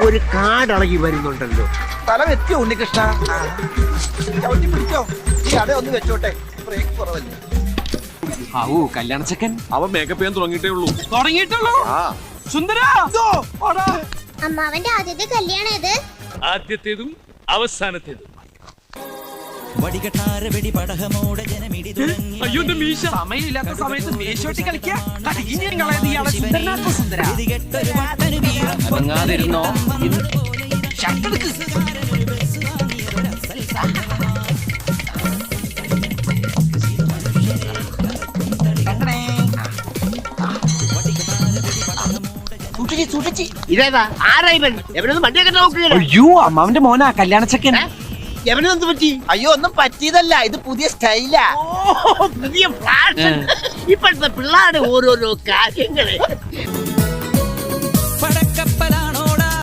ഒരു കാടളകി വരുന്നുണ്ടല്ലോ. സ്ഥലം എത്തിയോ ഉണ്ണികൃഷ്ണ ചവിട്ടി പിടിച്ചോ? ഈ അട ഒന്ന് വെച്ചോട്ടെ. ബ്രേക്ക് കുറവല്ലേ? ആവൂ കല്യാണ ചെക്കൻ. അവൻ മേക്കപ്പ് ചെയ്യാൻ തുടങ്ങിയിട്ടേ ഉള്ളൂ. തുടങ്ങിയിട്ടുള്ളൂ? സുന്ദര! അമ്മാവന്റെ ആദ്യത്തെ കല്യാണം ഇത് ആദ്യത്തേതും അവസാനത്തേതും. അയ്യോ മീശ. സമയമില്ലാത്ത സമയത്ത് മേശോട്ടി കളിക്കാ. അനങ്ങാതിരുന്നോ ഇതേതാ? വണ്ടിയൊക്കെ നോക്കുകയാണ്. അയ്യോ അമ്മാവന്റെ മോനാ കല്യാണ ചെക്കൻ എവനെന്ത് പറ്റി? അയ്യോ ഒന്നും പറ്റിയതല്ല. ഇത് പുതിയ സ്റ്റൈലാ. പുതിയ ഫാഷൻ ഇപ്പോഴത്തെ പിള്ളേരുടെ ഓരോരോ കാര്യങ്ങൾ.